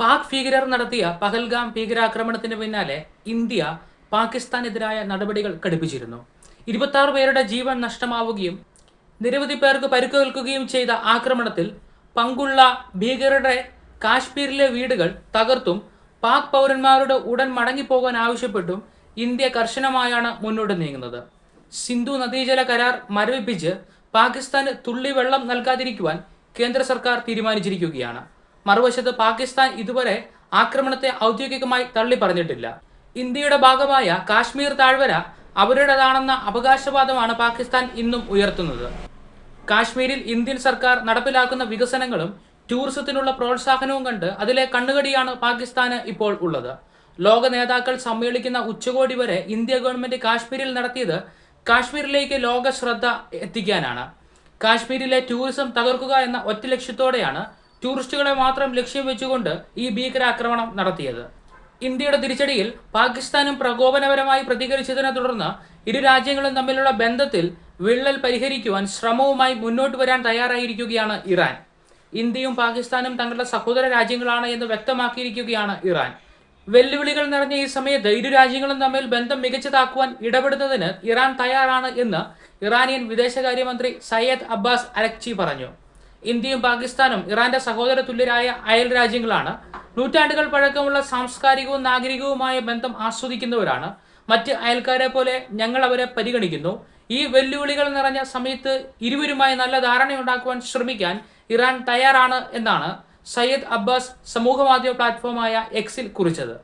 പാക് ഭീകരർ നടത്തിയ പഹൽഗാം ഭീകരാക്രമണത്തിന് പിന്നാലെ ഇന്ത്യ പാകിസ്ഥാനെതിരായ നടപടികൾ കടുപ്പിച്ചിരുന്നു ഇരുപത്തി പേരുടെ ജീവൻ നഷ്ടമാവുകയും നിരവധി പേർക്ക് പരുക്കേൽക്കുകയും ചെയ്ത ആക്രമണത്തിൽ പങ്കുള്ള ഭീകരരുടെ കാശ്മീരിലെ വീടുകൾ തകർത്തും പാക് പൗരന്മാരുടെ ഉടൻ മടങ്ങിപ്പോകാൻ ആവശ്യപ്പെട്ടും ഇന്ത്യ കർശനമായാണ് മുന്നോട്ട് നീങ്ങുന്നത്. സിന്ധു നദീജല കരാർ മരവിപ്പിച്ച് പാകിസ്ഥാന് തുള്ളി വെള്ളം നൽകാതിരിക്കുവാൻ കേന്ദ്ര സർക്കാർ തീരുമാനിച്ചിരിക്കുകയാണ്. മറുവശത്ത് പാകിസ്ഥാൻ ഇതുവരെ ആക്രമണത്തെ ഔദ്യോഗികമായി തള്ളി പറഞ്ഞിട്ടില്ല ഇന്ത്യയുടെ ഭാഗമായ കാശ്മീർ താഴ്വര അവരുടേതാണെന്ന അവകാശവാദമാണ് പാകിസ്ഥാൻ ഇന്നും ഉയർത്തുന്നത്. കാശ്മീരിൽ ഇന്ത്യൻ സർക്കാർ നടപ്പിലാക്കുന്ന വികസനങ്ങളും ടൂറിസത്തിനുള്ള പ്രോത്സാഹനവും കണ്ട് അതിലെ കണ്ണുകടിയാണ് പാകിസ്ഥാന് ഇപ്പോൾ ഉള്ളത്. ലോക നേതാക്കൾ സമ്മേളിക്കുന്ന ഉച്ചകോടി വരെ ഇന്ത്യ ഗവൺമെന്റ് കാശ്മീരിൽ നടത്തിയത് കാശ്മീരിലേക്ക് ലോക ശ്രദ്ധ എത്തിക്കാനാണ്. കാശ്മീരിലെ ടൂറിസം തകർക്കുക എന്ന ഒറ്റ ലക്ഷ്യത്തോടെയാണ് ടൂറിസ്റ്റുകളെ മാത്രം ലക്ഷ്യം വെച്ചുകൊണ്ട് ഈ ഭീകരാക്രമണം നടത്തിയത്. ഇന്ത്യയുടെ തിരിച്ചടിയിൽ പാകിസ്ഥാനും പ്രകോപനപരമായി പ്രതികരിച്ചതിനെ തുടർന്ന് ഇരു രാജ്യങ്ങളും തമ്മിലുള്ള ബന്ധത്തിൽ വിള്ളൽ പരിഹരിക്കുവാൻ ശ്രമവുമായി മുന്നോട്ട് വരാൻ തയ്യാറായിരിക്കുകയാണ് ഇറാൻ. ഇന്ത്യയും പാകിസ്ഥാനും തങ്ങളുടെ സഹോദര രാജ്യങ്ങളാണ് എന്ന് വ്യക്തമാക്കിയിരിക്കുകയാണ് ഇറാൻ. വെല്ലുവിളികൾ നിറഞ്ഞ ഈ സമയത്ത് ഇരു രാജ്യങ്ങളും തമ്മിൽ ബന്ധം മികച്ചതാക്കുവാൻ ഇടപെടുന്നതിന് ഇറാൻ തയ്യാറാണ് എന്ന് ഇറാനിയൻ വിദേശകാര്യമന്ത്രി സയ്യദ് അബ്ബാസ് അലക്ചി പറഞ്ഞു. ഇന്ത്യയും പാകിസ്ഥാനും ഇറാന്റെ സഹോദര തുല്യരായ അയൽ രാജ്യങ്ങളാണ്. നൂറ്റാണ്ടുകൾ പഴക്കമുള്ള സാംസ്കാരികവും നാഗരികവുമായ ബന്ധം ആസ്വദിക്കുന്നവരാണ്. മറ്റ് അയൽക്കാരെ പോലെ ഞങ്ങൾ അവരെ പരിഗണിക്കുന്നു. ഈ വെല്ലുവിളികൾ നിറഞ്ഞ സമയത്ത് ഇരുവരുമായി നല്ല ധാരണയുണ്ടാക്കുവാൻ ശ്രമിക്കാൻ ഇറാൻ തയ്യാറാണ് എന്നാണ് സയ്യദ് അബ്ബാസ് സമൂഹമാധ്യമ പ്ലാറ്റ്ഫോമായ എക്സിൽ കുറിച്ചത്.